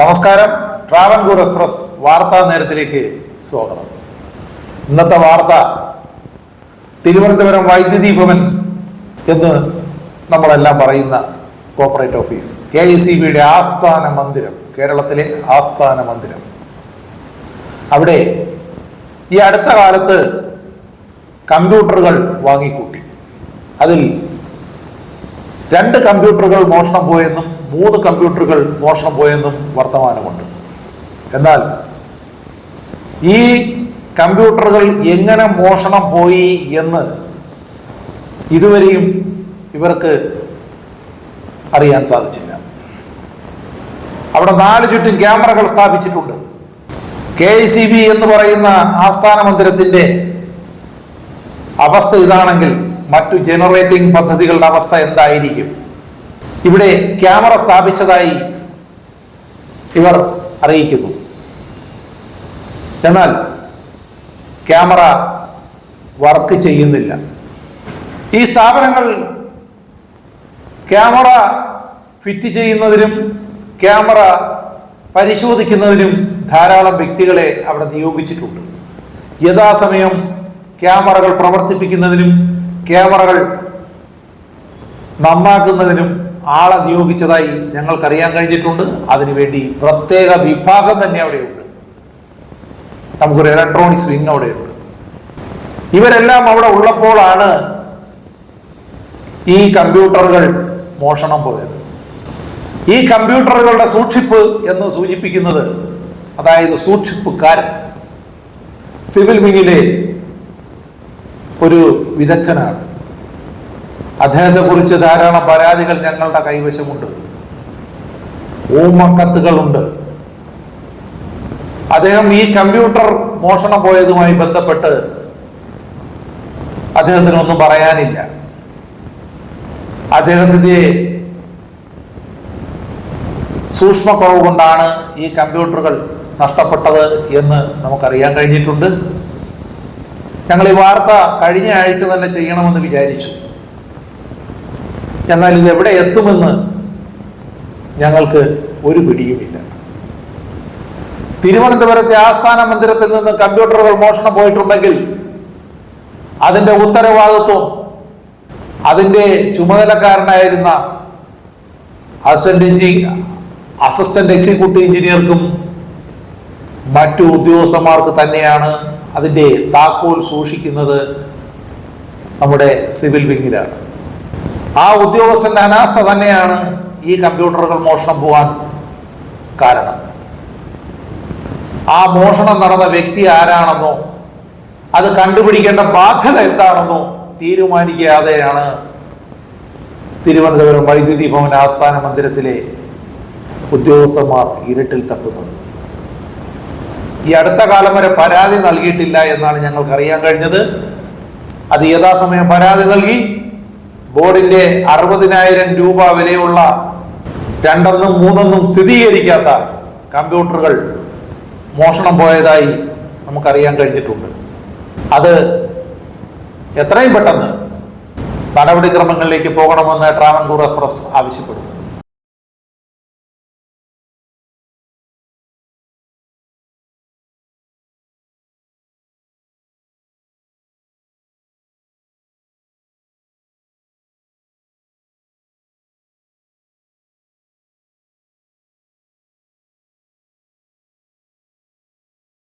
നമസ്കാരം. ട്രാവൻകൂർ എക്സ്പ്രസ് വാർത്താ നേരത്തിലേക്ക് സ്വാഗതം. ഇന്നത്തെ വാർത്ത തിരുവനന്തപുരം വൈദ്യുതി ഭവൻ എന്ന് നമ്മളെല്ലാം പറയുന്ന corporate office K A C ബിയുടെ ആസ്ഥാന മന്ദിരം കേരളത്തിലെ ആസ്ഥാന മന്ദിരം. അവിടെ ഈ അടുത്ത കാലത്ത് കമ്പ്യൂട്ടറുകൾ വാങ്ങിക്കൂട്ടി. അതിൽ രണ്ട് കമ്പ്യൂട്ടറുകൾ മോഷണം പോയെന്നും മൂന്ന് കമ്പ്യൂട്ടറുകൾ മോഷണം പോയെന്നും വർത്തമാനമുണ്ട്. എന്നാൽ ഈ കമ്പ്യൂട്ടറുകൾ എങ്ങനെ മോഷണം പോയി എന്ന് ഇതുവരെയും ഇവർക്ക് അറിയാൻ സാധിച്ചില്ല. അവിടെ നാല് ചുറ്റും ക്യാമറകൾ സ്ഥാപിച്ചിട്ടുണ്ട്. കെ ഐ സി ബി എന്ന് പറയുന്ന ആസ്ഥാന മന്ദിരത്തിന്റെ അവസ്ഥ ഇതാണെങ്കിൽ മറ്റു ജനറേറ്റിംഗ് പദ്ധതികളുടെ അവസ്ഥ എന്തായിരിക്കും? ഇവിടെ ക്യാമറ സ്ഥാപിച്ചതായി ഇവർ അറിയിക്കുന്നു. എന്നാൽ ക്യാമറ വർക്ക് ചെയ്യുന്നില്ല. ഈ സ്ഥാപനങ്ങൾ ക്യാമറ ഫിറ്റ് ചെയ്യുന്നതിനും ക്യാമറ പരിശോധിക്കുന്നതിനും ധാരാളം വ്യക്തികളെ അവിടെ നിയോഗിച്ചിട്ടുണ്ട്. യഥാസമയം ക്യാമറകൾ പ്രവർത്തിപ്പിക്കുന്നതിനും ക്യാമറകൾ നന്നാക്കുന്നതിനും ആളെ നിയോഗിച്ചതായി ഞങ്ങൾക്കറിയാൻ കഴിഞ്ഞിട്ടുണ്ട്. അതിനുവേണ്ടി പ്രത്യേക വിഭാഗം തന്നെ അവിടെയുണ്ട്. നമുക്കൊരു ഇലക്ട്രോണിക്സ് വിങ് അവിടെയുണ്ട്. ഇവരെല്ലാം അവിടെ ഉള്ളപ്പോഴാണ് ഈ കമ്പ്യൂട്ടറുകൾ മോഷണം പോയത്. ഈ കമ്പ്യൂട്ടറുകളുടെ സൂക്ഷിപ്പ് എന്ന് സൂചിപ്പിക്കുന്നത് അതായത് സൂക്ഷിപ്പുകാരൻ സിവിൽ വിങ്ങിലെ ഒരു വിദഗ്ധനാണ്. അദ്ദേഹത്തെ കുറിച്ച് ധാരാളം പരാതികൾ ഞങ്ങളുടെ കൈവശമുണ്ട്. ഊമക്കത്തുകളുണ്ട്. അദ്ദേഹം ഈ കമ്പ്യൂട്ടർ മോഷണം പോയതുമായി ബന്ധപ്പെട്ട് അദ്ദേഹത്തിനൊന്നും പറയാനില്ല. അദ്ദേഹത്തിന്റെ സൂക്ഷ്മക്കുറവ് കൊണ്ടാണ് ഈ കമ്പ്യൂട്ടറുകൾ നഷ്ടപ്പെട്ടത് എന്ന് നമുക്കറിയാൻ കഴിഞ്ഞിട്ടുണ്ട്. ഞങ്ങൾ ഈ വാർത്ത കഴിഞ്ഞ ആഴ്ച തന്നെ ചെയ്യണമെന്ന് വിചാരിച്ചു. എന്നാൽ ഇത് എവിടെ എത്തുമെന്ന് ഞങ്ങൾക്ക് ഒരു പിടിയുമില്ല. തിരുവനന്തപുരത്തെ ആസ്ഥാന മന്ദിരത്തിൽ നിന്ന് കമ്പ്യൂട്ടറുകൾ മോഷണം പോയിട്ടുണ്ടെങ്കിൽ അതിന്റെ ഉത്തരവാദിത്വം അതിന്റെ ചുമതലക്കാരനായിരുന്ന അസിസ്റ്റന്റ് എഞ്ചി അസിസ്റ്റന്റ് എക്സിക്യൂട്ടീവ് എഞ്ചിനീയർക്കും മറ്റു ഉദ്യോഗസ്ഥന്മാർക്ക് തന്നെയാണ് അതിന്റെ താക്കോൽ സൂക്ഷിക്കുന്നത് നമ്മുടെ സിവിൽ വിങ്ങിലാണ്. ആ ഉദ്യോഗസ്ഥന്റെ അനാസ്ഥ തന്നെയാണ് ഈ കമ്പ്യൂട്ടറുകൾ മോഷണം പോകാൻ കാരണം. ആ മോഷണം നടന്ന വ്യക്തി ആരാണെന്നോ അത് കണ്ടുപിടിക്കേണ്ട ബാധ്യത എന്താണെന്നോ തീരുമാനിക്കാതെയാണ് തിരുവനന്തപുരം വൈദ്യുതി ഭവൻ ആസ്ഥാന മന്ദിരത്തിലെ ഉദ്യോഗസ്ഥന്മാർ ഇരുട്ടിൽ തപ്പുന്നത്. ഈ അടുത്ത കാലം വരെ പരാതി നൽകിയിട്ടില്ല എന്നാണ് ഞങ്ങൾക്ക് അറിയാൻ കഴിഞ്ഞത്. അത് യഥാസമയം പരാതി നൽകി. ബോർഡിന്റെ അറുപതിനായിരം രൂപ വിലയുള്ള രണ്ടെന്നും മൂന്നെന്നും സ്ഥിരീകരിക്കാത്ത കമ്പ്യൂട്ടറുകൾ മോഷണം പോയതായി നമുക്കറിയാൻ കഴിഞ്ഞിട്ടുണ്ട്. അത് എത്രയും പെട്ടെന്ന് നടപടിക്രമങ്ങളിലേക്ക് പോകണമെന്ന് ട്രാവൻകൂർ എക്സ്പ്രസ് ആവശ്യപ്പെടുന്നു.